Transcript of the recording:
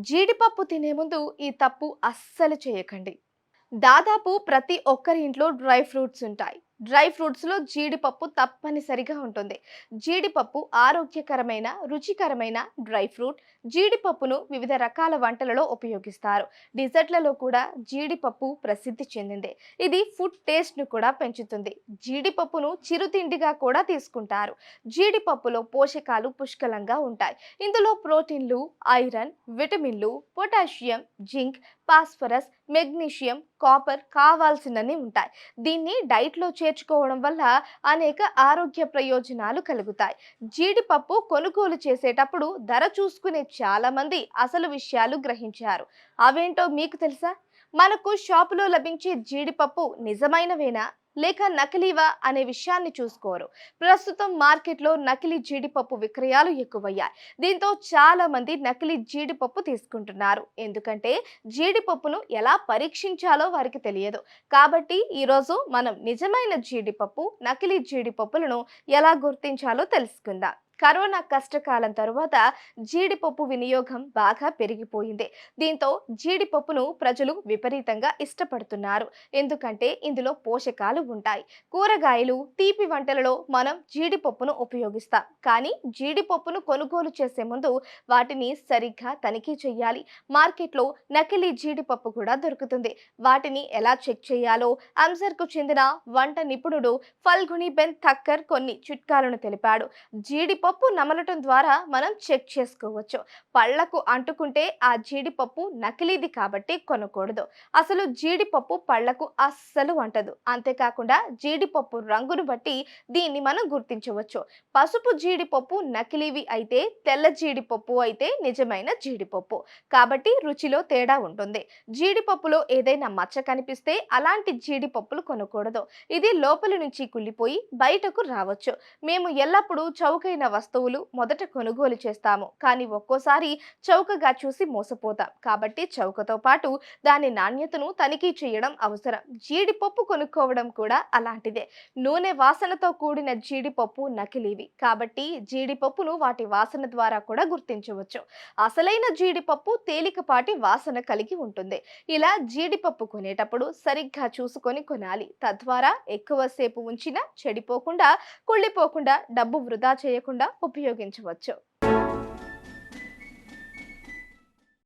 జీడిపప్పు తినే ముందు ఈ తప్పు అస్సలు చేయకండి. దాదాపు ప్రతి ఒక్కరి ఇంట్లో డ్రై ఫ్రూట్స్ ఉంటాయి. డ్రై ఫ్రూట్స్లో జీడిపప్పు తప్పనిసరిగా ఉంటుంది. జీడిపప్పు ఆరోగ్యకరమైన రుచికరమైన డ్రై ఫ్రూట్ జీడిపప్పును వివిధ రకాల వంటలలో ఉపయోగిస్తారు. డిజర్ట్లలో కూడా జీడిపప్పు ప్రసిద్ధి చెందింది. ఇది ఫుడ్ టేస్ట్ను కూడా పెంచుతుంది. జీడిపప్పును చిరుతిండిగా కూడా తీసుకుంటారు. జీడిపప్పులో పోషకాలు పుష్కలంగా ఉంటాయి. ఇందులో ప్రోటీన్లు ఐరన్ విటమిన్లు potassium zinc phosphorus magnesium copper కావాల్సినవి ఉంటాయి. దీన్ని డైట్లో చేర్చుకోవడం వల్ల అనేక ఆరోగ్య ప్రయోజనాలు కలుగుతాయి. జీడిపప్పు కొనుగోలు చేసేటప్పుడు ధర చూసుకునే చాలామంది అసలు విషయాలు గ్రహించారు. అవేంటో మీకు తెలుసా? మనకు షాపులో లభించే జీడిపప్పు నిజమైనవేనా? లేక నకిలీవా అనే విషయాన్ని చూసుకోరు. ప్రస్తుతం మార్కెట్లో నకిలీ జీడిపప్పు విక్రయాలు ఎక్కువయ్యాయి. దీంతో చాలా మంది నకిలీ జీడిపప్పు తీసుకుంటున్నారు. ఎందుకంటే జీడిపప్పును ఎలా పరీక్షించాలో వారికి తెలియదు. కాబట్టి ఈరోజు మనం నిజమైన జీడిపప్పు నకిలీ జీడిపప్పులను ఎలా గుర్తించాలో తెలుసుకుందాం. కరోనా కష్టకాలం తరువాత జీడిపప్పు వినియోగం బాగా పెరిగిపోయింది. దీంతో జీడిపప్పును ప్రజలు విపరీతంగా ఇష్టపడుతున్నారు. ఎందుకంటే ఇందులో పోషకాలు ఉంటాయి. కూరగాయలు తీపి వంటలలో మనం జీడిపప్పును ఉపయోగిస్తాం. కానీ జీడిపప్పును కొనుగోలు చేసే ముందు వాటిని సరిగ్గా తనిఖీ చేయాలి మార్కెట్లో నకిలీ జీడిపప్పు కూడా దొరుకుతుంది. వాటిని ఎలా చెక్ చేయాలో అంసర్కు చెందిన వంట నిపుణుడు ఫల్గుని బెన్ థక్కర్ కొన్ని చిట్కాలను తెలిపాడు. జీడిపప్పు నమలటం ద్వారా మనం చెక్ చేసుకోవచ్చు. పళ్ళకు అంటుకుంటే ఆ జీడిపప్పు నకిలీది కాబట్టి కొనకూడదు. అసలు జీడిపప్పు పళ్ళకు అస్సలు అంటదు అంతేకాకుండా జీడిపప్పు రంగును బట్టి దీన్ని మనం గుర్తించవచ్చు. పసుపు జీడిపప్పు నకిలీవి అయితే తెల్ల జీడిపప్పు అయితే నిజమైన జీడిపప్పు. కాబట్టి రుచిలో తేడా ఉంటుంది. జీడిపప్పులో ఏదైనా మచ్చ కనిపిస్తే అలాంటి జీడిపప్పులు కొనకూడదు. ఇది లోపల నుంచి కుళ్ళిపోయి బయటకు రావచ్చు. మేము ఎల్లప్పుడూ చౌకైన వస్తువులు మొదట కొనుగోలు చేస్తాము. కానీ ఒక్కోసారి చౌకగా చూసి మోసపోతాం. కాబట్టి చౌకతో పాటు దాని నాణ్యతను తనిఖీ చేయడం అవసరం. జీడిపప్పు కొనుక్కోవడం కూడా అలాంటిదే. నూనె వాసనతో కూడిన జీడిపప్పు నకిలీవి. కాబట్టి జీడిపప్పును వాటి వాసన ద్వారా కూడా గుర్తించవచ్చు. అసలైన జీడిపప్పు తేలికపాటి వాసన కలిగి ఉంటుంది. ఇలా జీడిపప్పు కొనేటప్పుడు సరిగ్గా చూసుకొని కొనాలి. తద్వారా ఎక్కువసేపు ఉంచినా చెడిపోకుండా కుళ్ళిపోకుండా డబ్బు వృధా చేయకుండా ఉపయోగించవచ్చు.